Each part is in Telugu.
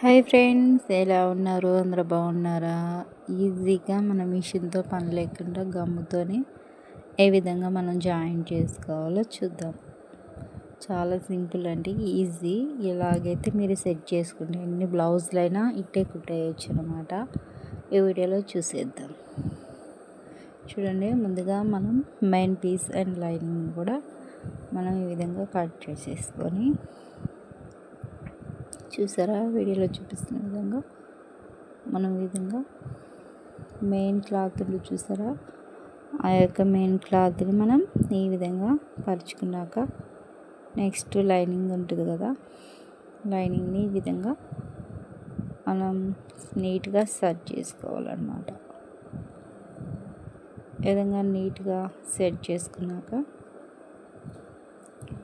హాయ్ ఫ్రెండ్స్ ఎలా ఉన్నారు? అందరూ బాగున్నారా? ఈజీగా మన మిషన్తో పని లేకుండా గమ్ముతోనే ఏ విధంగా మనం జాయిన్ చేసుకోవాలో చూద్దాం. చాలా సింపుల్ అండి ఈజీ. ఎలాగైతే మీరు సెట్ చేసుకుంటే ఎన్ని బ్లౌజులైనా ఇట్టే కుట్టేయచ్చు అనమాట ఈ వీడియోలో చూసేద్దాం. చూడండి ముందుగా మనం మెయిన్ పీస్ అండ్ లైనింగ్ కూడా మనం ఈ విధంగా కట్ చేసేసుకొని చూసారా? వీడియోలో చూపిస్తున్న విధంగా మనం ఈ విధంగా మెయిన్ క్లాత్లు చూసారా? ఆ యొక్క మెయిన్ క్లాత్ని మనం ఈ విధంగా పరుచుకున్నాక నెక్స్ట్ లైనింగ్ ఉంటుంది కదా? లైనింగ్ని ఈ విధంగా మనం నీట్గా సెట్ చేసుకోవాలన్నమాట. విధంగా నీట్గా సెట్ చేసుకున్నాక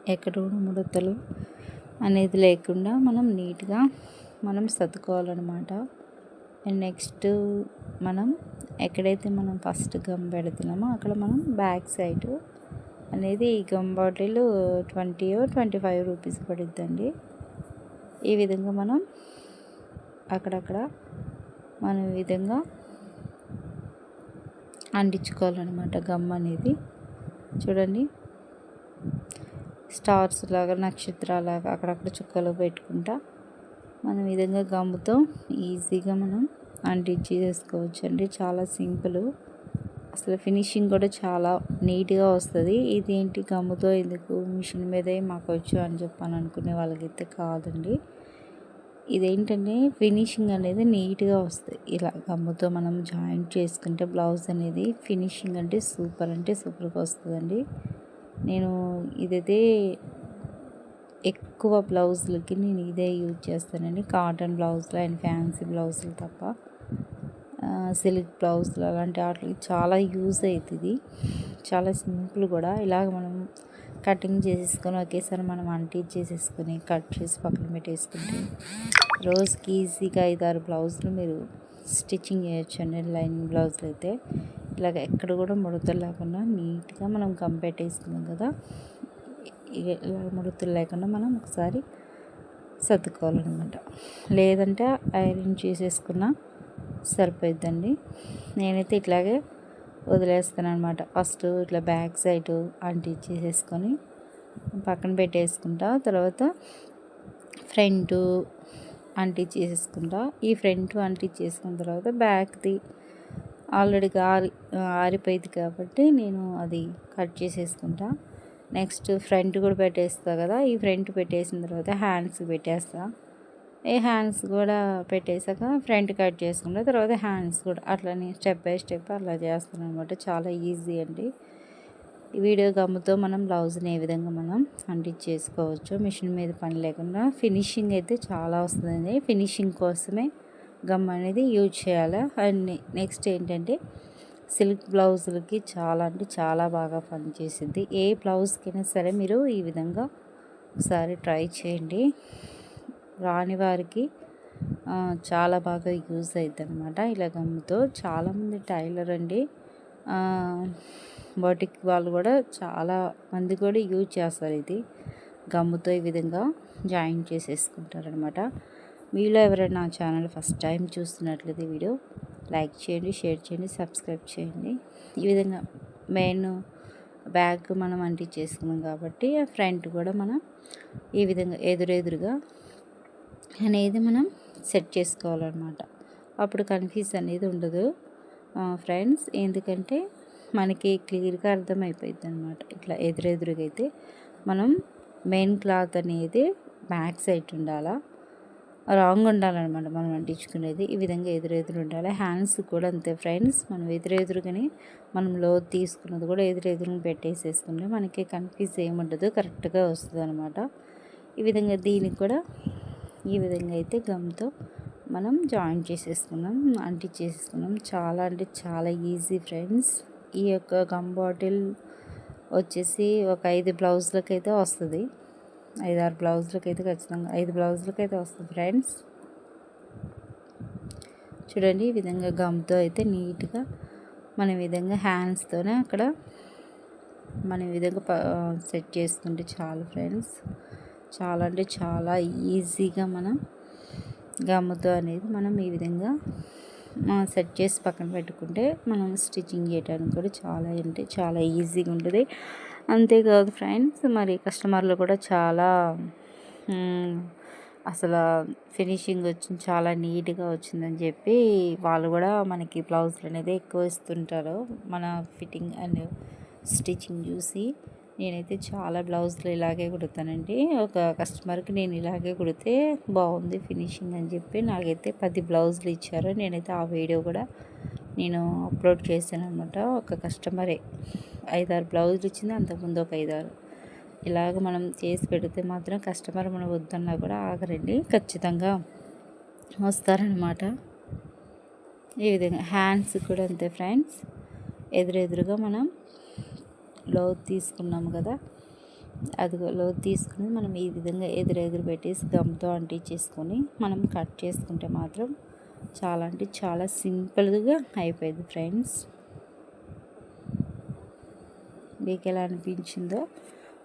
ఎక్కడ కూడా ముడతలు అనేది లేకుండా మనం నీట్గా మనం సర్దుకోవాలన్నమాట. అండ్ నెక్స్ట్ మనం ఎక్కడైతే మనం ఫస్ట్ గమ్ పెడుతున్నామో అక్కడ మనం బ్యాక్ సైడ్ అనేది ఈ gum bottle twenty twenty five rupees పడుద్దండి. ఈ విధంగా మనం అక్కడక్కడ మనం ఈ విధంగా అంటించుకోవాలన్నమాట గమ్ అనేది. చూడండి. స్టార్స్ లాగా నక్షత్రాలాగా అక్కడక్కడ చుక్కలు పెట్టుకుంటా మనం విధంగా గమ్ముతో ఈజీగా మనం అంటించి చేసుకోవచ్చు అండి చాలా సింపుల్. అసలు ఫినిషింగ్ కూడా చాలా నీట్గా వస్తుంది. ఇదేంటి గమ్ముతో ఎందుకు మిషన్ మీదే మాకు వచ్చు అని చెప్పాను అనుకునే వాళ్ళకైతే కాదండి. ఇదేంటంటే ఫినిషింగ్ అనేది నీట్గా వస్తుంది. ఇలా గమ్ముతో మనం జాయింట్ చేసుకుంటే బ్లౌజ్ అనేది ఫినిషింగ్ అంటే సూపర్ అంటే సూపర్గా వస్తుందండి. నేను ఇదైతే ఎక్కువ బ్లౌజులకి నేను ఇదే యూజ్ చేస్తానండి. కాటన్ బ్లౌజులు అండ్ ఫ్యాన్సీ బ్లౌజులు తప్ప సిల్క్ బ్లౌజులు అలాంటి వాటికి చాలా యూజ్ అవుతుంది. చాలా సింపుల్ కూడా. ఇలాగ మనం కటింగ్ చేసేసుకొని ఒకేసారి మనం చేసేసుకొని కట్ చేసి పక్కన పెట్టేసుకుంటే రోజుకి ఈజీగా ఐదారు బ్లౌజులు మీరు స్టిచ్చింగ్ చేయొచ్చు అండి లైనింగ్ బ్లౌజ్లు అయితే. ఇలాగ ఎక్కడ కూడా ముడతలు లేకుండా నీట్గా మనం గమ్ కదా ఇలా ముడతలు లేకుండా మనం ఒకసారి సర్దుకోవాలన్నమాట. లేదంటే ఐరన్ చేసేసుకున్న సరిపోద్దండి నేనైతే ఇట్లాగే వదిలేస్తాను అనమాట ఫస్ట్ ఇట్లా బ్యాక్ సైడ్ చేసేసుకొని పక్కన పెట్టేసుకుంటా తర్వాత ఫ్రంట్ చేసేసుకుంటా. ఈ ఫ్రంట్ చేసుకున్న తర్వాత బ్యాక్ది ఆల్రెడీ ఆరి ఆరిపోయింది కాబట్టి నేను అది కట్ చేసేసుకుంటా. నెక్స్ట్ ఫ్రంట్ కూడా పెట్టేస్తా కదా ఈ ఫ్రంట్ పెట్టేసిన తర్వాత హ్యాండ్స్ పెట్టేస్తా. ఈ హ్యాండ్స్ కూడా పెట్టేసాక ఫ్రంట్ కట్ చేసుకుంటా తర్వాత హ్యాండ్స్ కూడా అట్లనే స్టెప్ బై స్టెప్ అలా చేస్తాను అనమాట చాలా ఈజీ అండి. ఈ వీడియో గమ్ముతో మనం బ్లౌజ్ని ఏ విధంగా మనం అంటించేసుకోవచ్చు మిషన్ మీద పని లేకుండా ఫినిషింగ్ అయితే చాలా వస్తుంది ఫినిషింగ్ కోసమే గమ్ అనేది యూజ్ చేయాలి. అండ్ నెక్స్ట్ ఏంటంటే సిల్క్ బ్లౌజులకి చాలా అంటే చాలా బాగా పనిచేసింది. ఏ బ్లౌజ్కైనా సరే మీరు ఈ విధంగా ఒకసారి ట్రై చేయండి. రాని వారికి చాలా బాగా యూజ్ అవుతుంది అనమాట ఇలా గమ్ముతో చాలామంది టైలర్ అండి బోటిక్ వాళ్ళు కూడా చాలా మంది కూడా యూజ్ చేస్తారు ఇది. గమ్ముతో ఈ విధంగా జాయిన్ చేసేసుకుంటారనమాట మీలో ఎవరైనా నా ఛానల్ ఫస్ట్ టైం చూస్తున్నట్లయితే వీడియో లైక్ చేయండి షేర్ చేయండి సబ్స్క్రైబ్ చేయండి. ఈ విధంగా మెయిన్ బ్యాగ్ మనం చేసుకున్నాం కాబట్టి ఆ ఫ్రంట్ కూడా మనం ఈ విధంగా ఎదురెదురుగా అనేది మనం సెట్ చేసుకోవాలన్నమాట. అప్పుడు కన్ఫ్యూజ్ అనేది ఉండదు. ఫ్రెండ్స్ ఎందుకంటే మనకి క్లియర్గా అర్థమైపోయింది అనమాట ఇట్లా ఎదురెదురుగా అయితే మనం మెయిన్ క్లాత్ అనేది బ్యాక్ సైడ్ ఉండాలా రాంగ్ ఉండాలన్నమాట మనం అంటించుకునేది. ఈ విధంగా ఎదురెదురు ఉండాలి హ్యాండ్స్ కూడా అంతే ఫ్రెండ్స్. మనం ఎదురెదురుగానే మనం లో తీసుకున్నది కూడా ఎదురెదురుని పెట్టేసేసుకుంటే మనకి కన్ఫ్యూజ్ ఏముండదు. కరెక్ట్గా వస్తుంది అనమాట ఈ విధంగా దీనికి కూడా ఈ విధంగా అయితే గమ్తో మనం జాయిన్ చేసేసుకున్నాం అంటించేసుకున్నాం చాలా అంటే చాలా ఈజీ ఫ్రెండ్స్. ఈ యొక్క గమ్ బాటిల్ వచ్చేసి ఒక ఐదు బ్లౌజులకైతే వస్తుంది. ఐదారు బ్లౌజులకి అయితే ఖచ్చితంగా ఐదు బ్లౌజులకైతే అయితే వస్తుంది ఫ్రెండ్స్. చూడండి ఈ విధంగా గమ్తో అయితే నీట్గా మన విధంగా హ్యాండ్స్తోనే అక్కడ మన విధంగా సెట్ చేసుకుంటే చాలు ఫ్రెండ్స్. చాలా అంటే చాలా ఈజీగా మనం గమ్ముతో అనేది మనం ఈ విధంగా సెట్ చేసి పక్కన పెట్టుకుంటే మనం స్టిచ్చింగ్ చేయడానికి కూడా చాలా అంటే చాలా ఈజీగా ఉంటుంది. అంతేకాదు ఫ్రెండ్స్ మరి కస్టమర్లు కూడా చాలా అసలు ఫినిషింగ్ వచ్చింది చాలా నీట్గా వచ్చిందని చెప్పి వాళ్ళు కూడా మనకి బ్లౌజులు అనేది ఎక్కువ ఇస్తుంటారు. మన ఫిట్టింగ్ అండ్ స్టిచ్చింగ్ చూసి. నేనైతే చాలా బ్లౌజులు ఇలాగే కుడతానండి. ఒక కస్టమర్కి నేను ఇలాగే కుడితే బాగుంది ఫినిషింగ్ అని చెప్పి నాకైతే పది బ్లౌజులు ఇచ్చారు. నేనైతే ఆ వీడియో కూడా నేను అప్లోడ్ చేశాను అనమాట ఒక కస్టమరే ఐదారు బ్లౌజులు ఇచ్చింది అంతకుముందు ఒక ఐదారు. ఇలాగ మనం చేసి పెడితే మాత్రం కస్టమర్ మనం వద్దన్నా కూడా ఆగరండి. ఖచ్చితంగా వస్తారనమాట ఈ విధంగా హ్యాండ్స్ కూడా అంతే ఫ్రెండ్స్. ఎదురెదురుగా మనం లోతు తీసుకున్నాము కదా అదిగో లోతు తీసుకుని మనం ఈ విధంగా ఎదురెదురు పెట్టేసి గమ్తో అంటించేసుకొని మనం కట్ చేసుకుంటే మాత్రం చాలా అంటే చాలా సింపుల్గా అయిపోయింది ఫ్రెండ్స్. మీకు ఎలా అనిపించిందో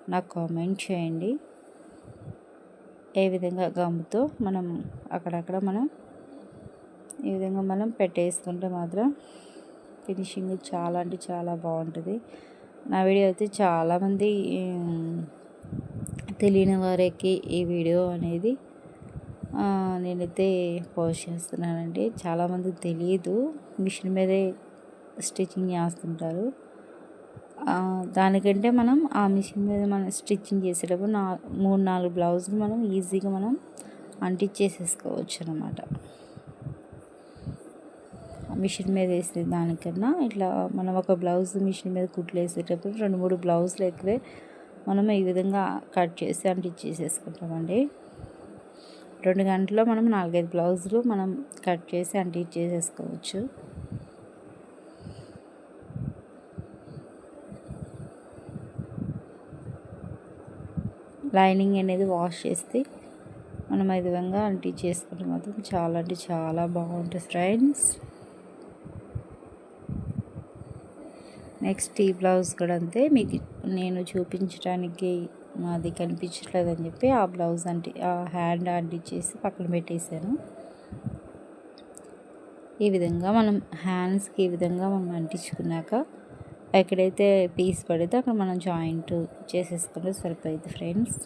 నాకు కామెంట్ చేయండి. ఏ విధంగా గమ్ముతో మనం అక్కడక్కడ మనం ఈ విధంగా మనం పెట్టేసుకుంటే మాత్రం ఫినిషింగ్ చాలా అంటే చాలా బాగుంటుంది. నా వీడియో అయితే చాలామంది తెలియని వారికి ఈ వీడియో అనేది నేనైతే పోస్ట్ చేస్తున్నానండి. చాలామంది తెలియదు. మిషన్ మీదే స్టిచ్చింగ్ చేస్తుంటారు. దానికంటే మనం ఆ మిషన్ మీద మనం స్టిచ్చింగ్ చేసేటప్పుడు నా మూడు నాలుగు బ్లౌజులు మనం ఈజీగా మనం అంటించేసేసుకోవచ్చు అనమాట మిషన్ మీద వేసే దానికన్నా ఇట్లా మనం ఒక బ్లౌజ్ మిషన్ మీద కుట్లు వేసేటప్పుడు రెండు మూడు బ్లౌజులు ఎక్కువే మనం ఈ విధంగా కట్ చేసి అంటించేసేసుకుంటామండి రెండు గంటల్లో మనం నాలుగైదు బ్లౌజులు మనం కట్ చేసి అంటించేసేసుకోవచ్చు లైనింగ్ అనేది వాష్ చేస్తే మనం ఈ విధంగా అంటి చేసుకుంటే మాత్రం చాలా అంటే చాలా బాగుంటుంది ఫ్రెండ్స్. నెక్స్ట్ ఈ బ్లౌజ్ కూడా అంతే. మీకు నేను చూపించడానికి మాది కనిపించట్లేదని చెప్పి ఆ బ్లౌజ్ అంటే ఆ హ్యాండ్ అంటించేసి పక్కన పెట్టేశాను. ఈ విధంగా మనం హ్యాండ్స్కి ఈ విధంగా మనం అంటించుకున్నాక ఎక్కడైతే పీస్ పడితే అక్కడ మనం జాయింట్ చేసేసుకుంటే సరిపోయింది ఫ్రెండ్స్.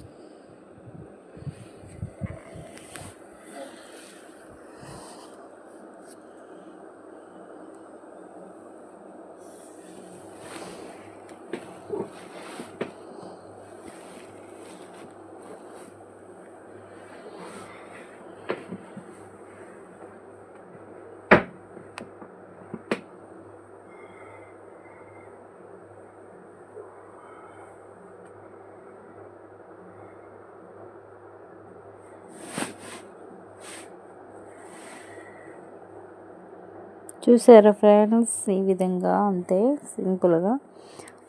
చూసారా ఫ్రెండ్స్? ఈ విధంగా అంతే సింపుల్గా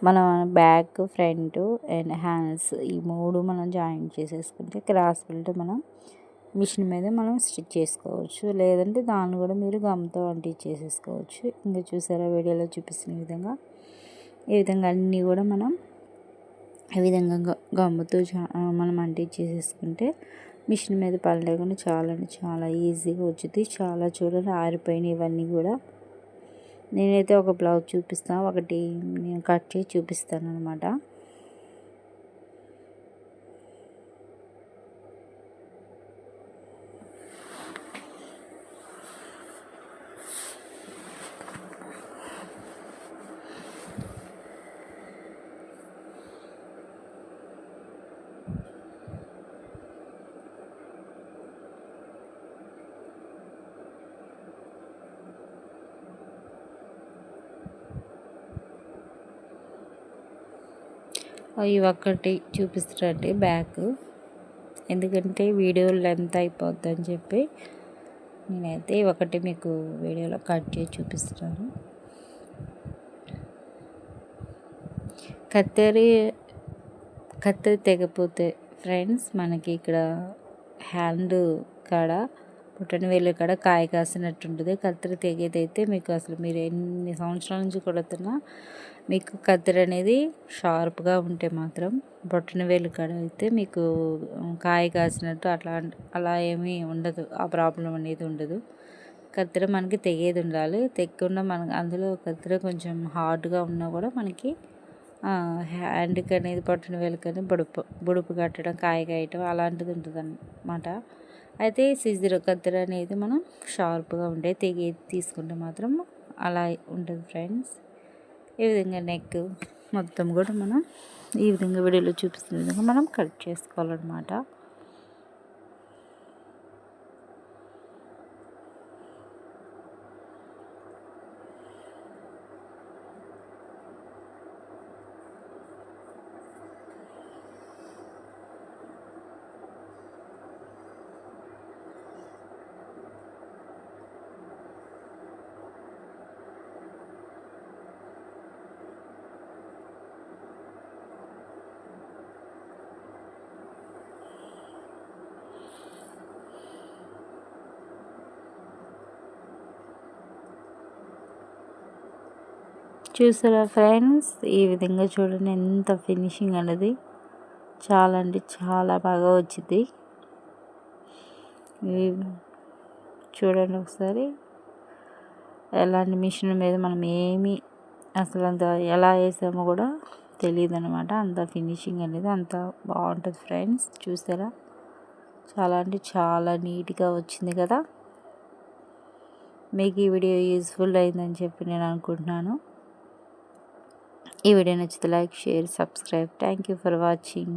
మనం బ్యాక్ ఫ్రంట్ అండ్ హ్యాండ్స్ ఈ మూడు మనం జాయింట్ చేసేసుకుంటే క్రాస్ బెల్ట్ మనం మిషన్ మీద మనం స్టిచ్ చేసుకోవచ్చు. లేదంటే దాన్ని కూడా మీరు గమ్తో అంటించేసేసుకోవచ్చు ఇంకా చూసారా వీడియోలో చూపిస్తున్న విధంగా? ఈ విధంగా అన్నీ కూడా మనం ఈ విధంగా గమ్ముతో మనం అంటించేసేసుకుంటే మిషన్ మీద పని లేకుండా చాలా చాలా ఈజీగా వచ్చింది చాలా చూడండి ఆరిపోయినాయి ఇవన్నీ కూడా. నేనైతే ఒక బ్లౌజ్ చూపిస్తాను ఒకటి నేను కట్ చేసి చూపిస్తాను అనమాట ఇవి ఒక్కటి చూపిస్తారండి బ్యాక్. ఎందుకంటే వీడియో లెంత్ అయిపోద్ది అని చెప్పి నేనైతే ఒకటి మీకు వీడియోలో కట్ చేసి చూపిస్తున్నాను. కత్తెరి కత్తెరి తెగపోతే ఫ్రెండ్స్ మనకి ఇక్కడ హ్యాండ్ కాడ పుట్టని వేలు కాడ కాయ కాసినట్టు ఉంటుంది కత్తిరి తెగేదైతే మీకు అసలు మీరు ఎన్ని సంవత్సరాల నుంచి కొడుతున్నా మీకు కత్తిరి అనేది షార్ప్గా ఉంటే మాత్రం బొట్టని వేలు కాడ అయితే మీకు కాయ కాసినట్టు అట్లా అలా ఏమీ ఉండదు. ఆ ప్రాబ్లం అనేది ఉండదు. కత్తిర మనకి తెగేది ఉండాలి. తెగకుండా మన అందులో కత్తిర కొంచెం హార్డ్గా ఉన్నా కూడా మనకి హ్యాండ్కి అనేది పట్టిన వేలకని బుడుపు బుడుపు కట్టడం కాయ కాయటం అలాంటిది ఉంటుంది అన్నమాట అయితే సిజర్ కత్తెర అనేది మనం షార్ప్గా ఉండే తెగి తీసుకుంటే మాత్రం అలా ఉంటుంది ఫ్రెండ్స్. ఈ విధంగా నెక్ మొత్తం కూడా మనం ఈ విధంగా వీడియోలో చూపిస్తున్న విధంగా మనం కట్ చేసుకోవాలన్నమాట. చూసారా ఫ్రెండ్స్? ఈ విధంగా చూడండి ఎంత ఫినిషింగ్ అనేది చాలా అంటే చాలా బాగా వచ్చింది. చూడండి ఒకసారి. ఎలాంటి మిషన్ మీద మనం ఏమి అసలు అంత ఎలా వేసామో కూడా తెలియదు అనమాట అంత ఫినిషింగ్ అనేది అంత బాగుంటుంది ఫ్రెండ్స్. చూసారా? చాలా అంటే చాలా నీట్గా వచ్చింది కదా. మీకు ఈ వీడియో యూజ్ఫుల్ అయిందని చెప్పి నేను అనుకుంటున్నాను. ఈ వీడియో నచ్చితే like share subscribe. Thank you for watching